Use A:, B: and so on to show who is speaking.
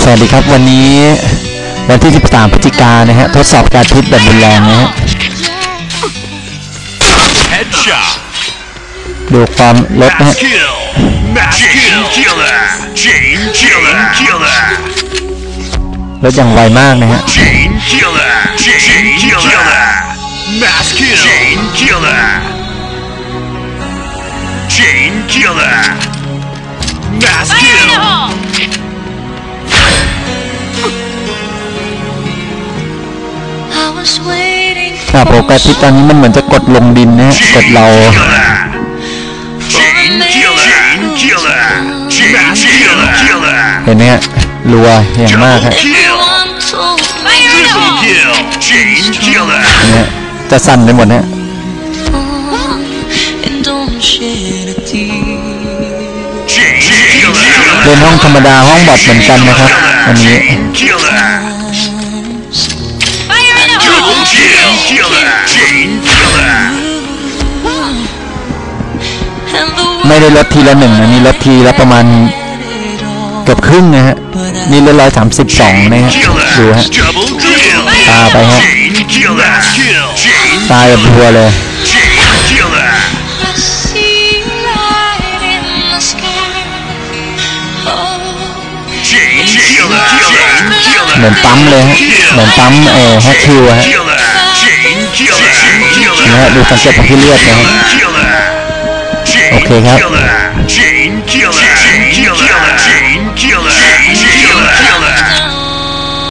A: สวัสดีครับวันนี้วันที่ 13 พฤศจิกายนนะฮะทดสอบการพิษแบบรุนแรงนะฮะดูความลดนะฮะลดอย่างไวมากนะฮะ อะโปรแกรมพิษตอนนี้มันเหมือนจะกดลงดินนะฮะกดเรา
B: Chain killer. Chain killer. Mass killer. killer.
A: เห็นไหมฮะรัวอย่างมากฮะ
B: Kill.
C: Everyone told me
B: Triple kill. Chain killer.
A: เนี่ยจะสั่นไปหมดนะฮะ
C: and don't shed a tear.
B: Chain killer.
A: เรียนห้องธรรมดาห้องบอดเหมือนกันนะครับอันนี้ ไม่ได้ลดทีละหนึ่งนะนี่ลดทีละประมาณเกือบครึ่งนะฮะ นี่ลดร้อยสามสิบสองนะฮะ ดู
B: Killer.
A: ฮะ
B: Double kill.
A: ตาไปฮะ
B: Chain killer. Kill. Chain.
A: ตายแบบรัวเลย
B: Chain killer.
C: I see light in the sky. Oh,
B: Chain killer. Chain
A: เหมือน
B: killer.
A: ปั๊มเลยฮะ เหมือนปั๊มเออแฮกคิวฮะ
B: Killer. Chain killer. Chain
A: นะฮะ
B: killer.
A: ดูสังเกตที่เลือดนะฮะ
B: Killer. Chain
A: okay.
B: Killer. Chain killer. Chain killer. Chain killer. Chain killer.